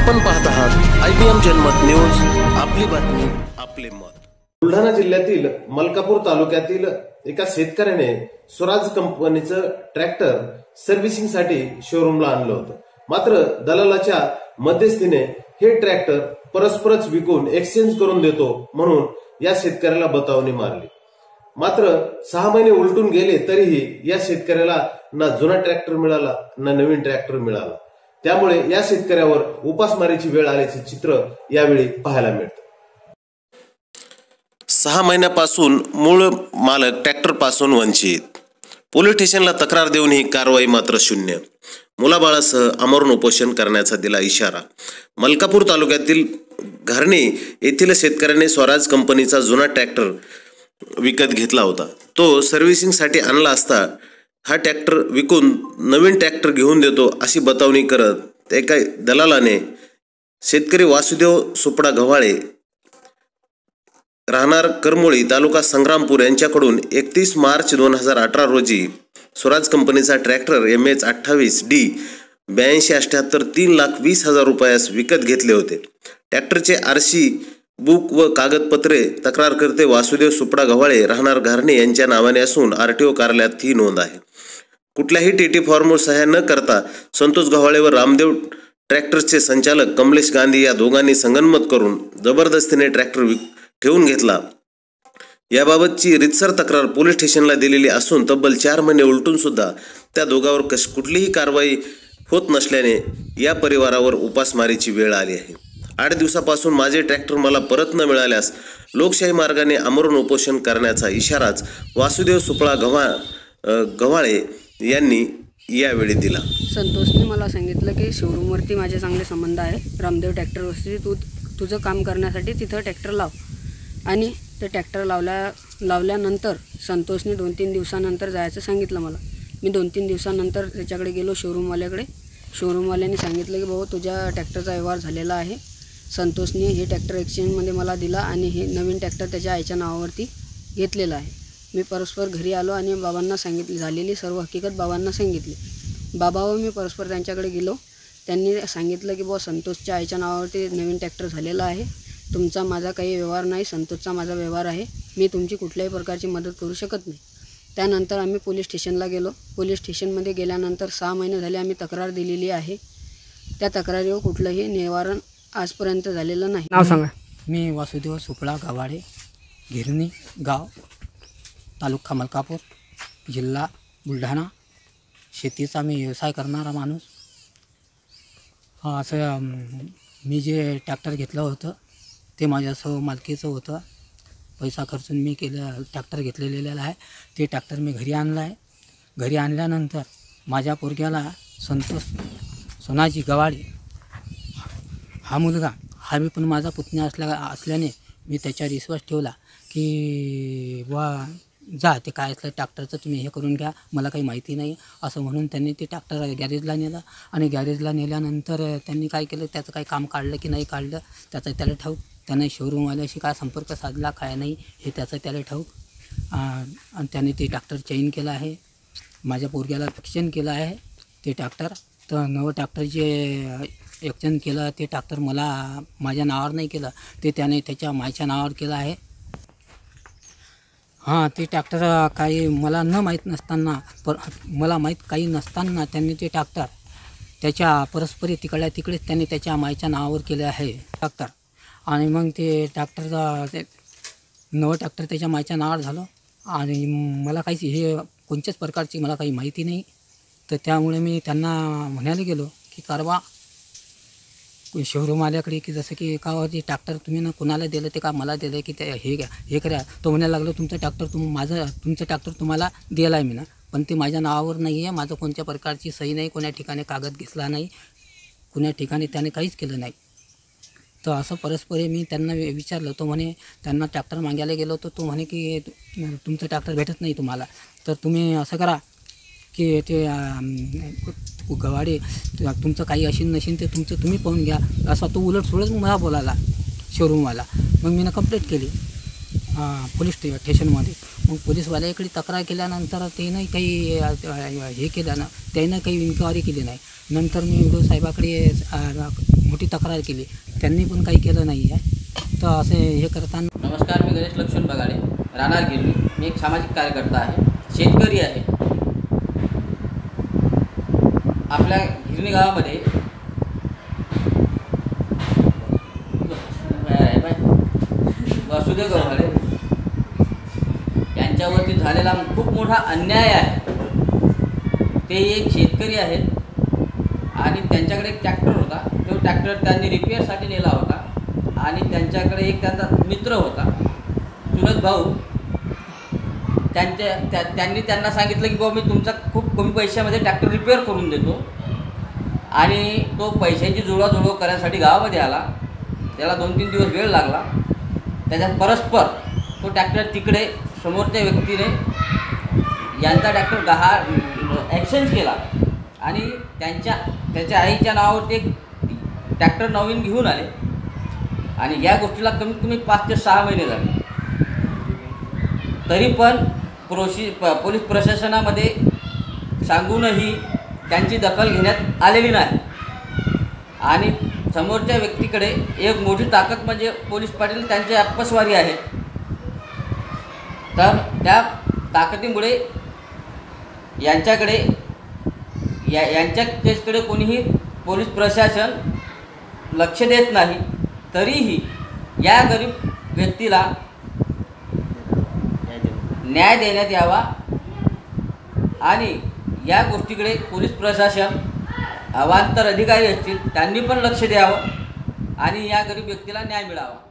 आपण पाहत आहात I B M Janmat news. आपली बातमी आपले मत. बुलढाणा जिल्ह्यातील मलकापूर तालुक्यातील एका शेतकऱ्याने स्वराज कंपनीचं ट्रॅक्टर सर्व्हिसिंगसाठी शोरूमला आणलं होतं. मात्र दलालाच्या मध्यस्थीने हे ट्रॅक्टर परस्परच विकून एक्सचेंज करून देतो म्हणून या शेतकऱ्याला बतावणी मारली. मात्र सहा महिने उलटून गेले तरीही या शेतकऱ्याला ना जुना ट्रॅक्टर मिळाला ना नवीन ट्रॅक्टर मिळाला. त्यामुळे या शेतकऱ्यावर उपासमारीची वेळ आल्याचे चित्र यावेळी पाहायला मिळतं. सहा महिन्यापासून मूळ मालक ट्रॅक्टरपासून वंचित. पोलीस स्टेशनला तक्रार देऊन ही कारवाई मात्र शून्य. मुलाबाळासह अमरण उपोषण करण्याचा दिला इशारा. मलकापूर तालुक्यातील घरणे येथील शेतकऱ्याने स्वराज कंपनीचा जुना ट्रॅक्टर विकत घेतला होता. तो सर्व्हिसिंगसाठी आणला असता हा ट्रॅक्टर विकून नवीन ट्रॅक्टर घेऊन देतो अशी बतावणी करत एका दलालाने शेतकरी वासुदेव सुपडा गव्हाळे राहणार करमोळी तालुका संग्रामपूर यांच्याकडून एकतीस मार्च दोन हजार अठरा रोजी स्वराज कंपनीचा ट्रॅक्टर एम एच अठ्ठावीस डी ब्याऐंशी अठ्ठ्याहत्तर तीन लाख वीस हजार रुपयास विकत घेतले होते. ट्रॅक्टरचे आरशी बुक व कागदपत्रे तक्रारकर्ते वासुदेव सुपडा गव्हाळे राहणार घारणे यांच्या नावाने असून आरटीओ कार्यालयात ही नोंद आहे. कुठल्याही टीटी फॉर्मवर सह्या न करता संतोष गव्हाळे व रामदेव ट्रॅक्टर्सचे संचालक कमलेश गांधी या दोघांनी संगनमत करून जबरदस्तीने ट्रॅक्टर विक ठेवून घेतला. याबाबतची रितसर तक्रार पोलीस स्टेशनला दिलेली असून तब्बल चार महिने उलटून सुद्धा त्या दोघांवर कश कुठलीही कारवाई होत नसल्याने या परिवारावर उपासमारीची वेळ आली आहे. आठ दिवसापासून माझे ट्रॅक्टर मला परत न मिळाल्यास लोकशाही मार्गाने आमरण उपोषण करण्याचा इशाराच वासुदेव सुपळा गव्हा गव्हाळे यांनी यावेळी दिला. संतोषने मला सांगितलं की शोरूमवरती माझे चांगले संबंध आहे रामदेव ट्रॅक्टरवरती तू तुझं काम करण्यासाठी तिथं ट्रॅक्टर लाव. आणि ते ट्रॅक्टर लावल्या लावल्यानंतर संतोषने दोन तीन दिवसानंतर जायचं सांगितलं मला. मी दोन तीन दिवसानंतर त्याच्याकडे गेलो शोरूमवाल्याकडे शोरूमवाल्याने सांगितलं की भाऊ तुझ्या ट्रॅक्टरचा व्यवहार झालेला आहे. संतोषने हे ट्रॅक्टर एक्सचेंजमध्ये मला दिला आणि हे नवीन ट्रॅक्टर त्याच्या आईच्या नावावरती घेतलेलं आहे. मी परस्पर घरी आलो आणि बाबांना सांगितली झालेली सर्व हकीकत बाबांना सांगितली. बाबा व मी परस्पर त्यांच्याकडे गेलो. त्यांनी सांगितलं की बुवा संतोषच्या आईच्या नावावरती नवीन ट्रॅक्टर झालेला आहे. तुमचा माझा काही व्यवहार नाही संतोषचा माझा व्यवहार आहे. मी तुमची कुठल्याही प्रकारची मदत करू शकत नाही. त्यानंतर आम्ही पोलीस स्टेशनला गेलो. पोलीस स्टेशनमध्ये गेल्यानंतर सहा महिने झाले आम्ही तक्रार दिलेली आहे. त्या तक्रारीवर कुठलंही निवारण आजपर्यंत झालेलं नाही. नाव सांगा. मी वासुदेव सुपळा गव्हाळे गिरणी गाव. तालुका मलकापूर जिल्हा बुलढाणा. शेतीचा मी व्यवसाय करणारा माणूस. हा असं मी जे ट्रॅक्टर घेतलं होतं ते माझ्यासह मालकीचं होतं. पैसा खर्चून मी केलं ट्रॅक्टर घेतलेलेलं आहे. ते ट्रॅक्टर मी घरी आणलं आहे. घरी आणल्यानंतर माझ्या पोरग्याला संतोष सोनाजी गवाळे हा मुलगा हा मी पण माझा पुतण्या असल्या असल्याने मी त्याच्यावर विश्वास ठेवला की वा जा ते काय असलं ट्रॅक्टरचं तुम्ही हे करून घ्या मला काही माहिती नाही. असं म्हणून त्यांनी ते ट्रॅक्टर गॅरेजला नेलं. आणि गॅरेजला नेल्यानंतर त्यांनी काय केलं त्याचं काही काम काढलं की नाही काढलं त्याचं त्याला ठाऊक. त्यानं शोरूमवाल्याशी काय संपर्क साधला काय नाही हे त्याचं त्याला ठाऊक. आणि त्याने ते ट्रॅक्टर चेंज केलं आहे. माझ्या पोरग्याला फिक्शन केलं आहे ते ट्रॅक्टर. तर नवं ट्रॅक्टर जे एक्सचेंज केलं ते ट्रॅक्टर मला माझ्या नावावर नाही केलं. ते त्याने त्याच्या मायच्या नावावर केलं आहे. हां ते ट्रॅक्टर काही मला न माहीत नसताना पर मला माहीत काही नसताना त्यांनी ते ट्रॅक्टर त्याच्या परस्परी तिकडल्या तिकडेच त्यांनी त्याच्या मायच्या नावावर केले आहे ट्रॅक्टर आणि मग ते ट्रॅक्टर ते नवं ट्रॅक्टर त्याच्या मायच्या नावावर झालं. आणि मला काहीच हे कोणत्याच प्रकारची मला काही माहिती नाही. तर त्यामुळे मी त्यांना म्हणायला गेलो की कारवा शोरूम आल्याकडे की जसं की का हो, जे ट्रॅक्टर तुम्ही ना कुणाला दिलं ते का मला दिलं की ते हे घ्या हे करा. तो म्हणायला लागलो तुमचं ट्रॅक्टर तुम माझं तुमचं ट्रॅक्टर तुम्हाला दिलं आहे मी ना. पण ते माझ्या नावावर नाही आहे माझं कोणत्या प्रकारची सही नाही कोण्या ठिकाणी कागद घेतला नाही कुण्या ठिकाणी त्याने काहीच केलं नाही. तर असं परस्पर मी त्यांना वि- विचारलं तो म्हणे त्यांना ट्रॅक्टर मागायला गेलो तर तो म्हणे की तुमचं ट्रॅक्टर भेटत नाही तुम्हाला. तर तुम्ही असं करा की ते गवाडे तुमचं काही असेल नसेल ते तुमचं तुम्ही पाहून घ्या. असा तो उलट सुलट मला बोलायला शोरूमवाला मग मी कंप्लेंट केली हां पोलीस स्टेशनमध्ये मग पोलीसवाल्याकडे तक्रार केल्यानंतर त्यानं काही हे केलं ना त्यानं काही इन्क्वायरी केली नाही. नंतर मी व्हिडिओ साहेबाकडे मोठी तक्रार केली. त्यांनी पण काही केलं नाही आहे. तर असे हे करताना नमस्कार मी गणेश लक्ष्मण बगाडे राहणार गेलो मी एक सामाजिक कार्यकर्ता आहे. शेतकरी आहे. आपल्या हिरणी गावामध्ये वासुदेव गव्हाळे यांच्यावरती झालेला खूप मोठा अन्याय आहे. ते एक शेतकरी आहेत आणि त्यांच्याकडे एक ट्रॅक्टर होता. तो ट्रॅक्टर त्यांनी रिपेअरसाठी नेला होता. आणि त्यांच्याकडे एक त्यांचा मित्र होता. चुलत भाऊ. त्यांच्या त्या त्यांनी त्यांना सांगितलं की बाबा मी तुमचा खूप कमी पैशामध्ये ट्रॅक्टर रिपेअर करून देतो. आणि तो पैशांची जुळवाजुळव करण्यासाठी गावामध्ये आला. त्याला दोन तीन दिवस वेळ लागला. त्याच्यात परस्पर तो ट्रॅक्टर तिकडे समोरच्या व्यक्तीने यांचा ट्रॅक्टर गहा एक्सचेंज केला. आणि त्यांच्या त्याच्या आईच्या नावावरती एक ट्रॅक्टर नवीन घेऊन आले. आणि या गोष्टीला कमीत कमी पाच ते सहा महिने झाले. तरी पण प्रोशी प पोलीस प्रशासनामध्ये सांगूनही त्यांची दखल घेण्यात आलेली नाही. आणि समोरच्या व्यक्तीकडे एक मोठी ताकद म्हणजे पोलीस पाटील त्यांची अपस्वारी आहे. तर त्या ताकदीमुळे यांच्याकडे या यांच्या केसकडे कोणीही पोलीस प्रशासन लक्ष देत नाही. तरीही या गरीब व्यक्तीला न्याय देण्यात यावा. आणि या गोष्टीकडे पोलीस प्रशासन अवांतर अधिकारी असतील त्यांनी पण लक्ष द्यावं. आणि या गरीब व्यक्तीला न्याय मिळावा.